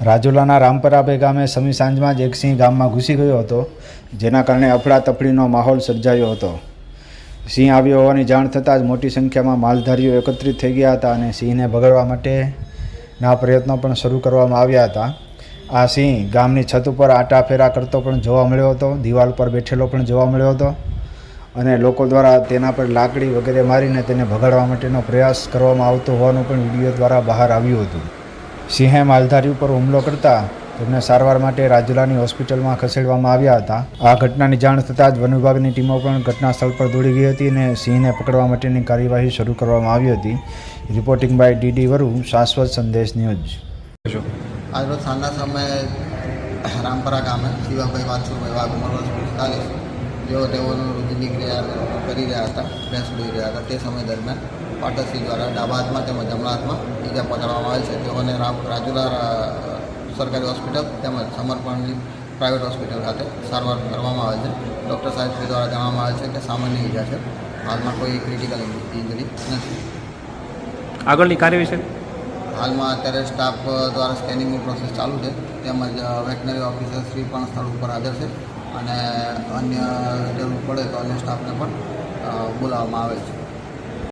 રાજુલાના રામપરાબે ગામે સમી સાંજમાં જ એક સિંહ ગામમાં ઘૂસી ગયો હતો, જેના કારણે અફડાતફડીનો માહોલ સર્જાયો હતો. સિંહ આવ્યો હોવાની જાણ થતાં જ મોટી સંખ્યામાં માલધારીઓ એકત્રિત થઈ ગયા હતા અને સિંહને ભગાડવા માટેના પ્રયત્નો પણ શરૂ કરવામાં આવ્યા હતા. આ સિંહ ગામની છત ઉપર આટા ફેરા કરતો પણ જોવા મળ્યો હતો, દિવાલ પર બેઠેલો પણ જોવા મળ્યો હતો અને લોકો દ્વારા તેના પર લાકડી વગેરે મારીને તેને ભગાડવા માટેનો પ્રયાસ કરવામાં આવતો હોવાનું પણ વીડિયો દ્વારા બહાર આવ્યું હતું. સિંહે માલધારી ઉપર હુમલો કરતા તેમને સારવાર માટે રાજુલાની હોસ્પિટલમાં ખસેડવામાં આવ્યા હતા. આ ઘટનાની જાણ થતાં જ વન વિભાગની ટીમો પણ ઘટના સ્થળ પર દોડી ગઈ હતી અને સિંહને પકડવા માટેની કાર્યવાહી શરૂ કરવામાં આવી હતી. રિપોર્ટિંગ બાય ડીડી વરુ, શાશ્વત સંદેશ ન્યૂઝ. આજરોજ સાંજના સમયે રામપરા ગામે શિવાભાઈ વાછુભાઈ વાઘ ઉંમર વર્ષ પિસ્તાલીસ જેઓ તેઓનું રોજિંદી ક્રિયા કરી રહ્યા હતા, ભેંસ દોઈ રહ્યા હતા તે સમય દરમિયાન પાટરસિંહ દ્વારા ડાબા હાથમાં તેમજ જમણા હાથમાં ઈજા પકડવામાં આવેલ છે. તેઓને રાજુલા સરકારી હોસ્પિટલ તેમજ સમર્પણની પ્રાઇવેટ હોસ્પિટલ ખાતે સારવાર કરવામાં આવે છે. ડૉક્ટર સાહેબ દ્વારા જણાવવામાં આવે છે કે સામાન્ય ઈજા છે. હાલમાં કોઈ ક્રિટિકલ ઇન્જરી નથી. આગળની કાર્યવાહી છે? હાલમાં અત્યારે સ્ટાફ દ્વારા સ્કેનિંગની પ્રોસેસ ચાલુ છે. તેમજ વેટનરી ઓફિસર શ્રી પણ સ્થળ ઉપર હાજર છે. અને અન્ય જરૂર પડે તો અન્ય સ્ટાફને પણ બોલાવવામાં આવે છે.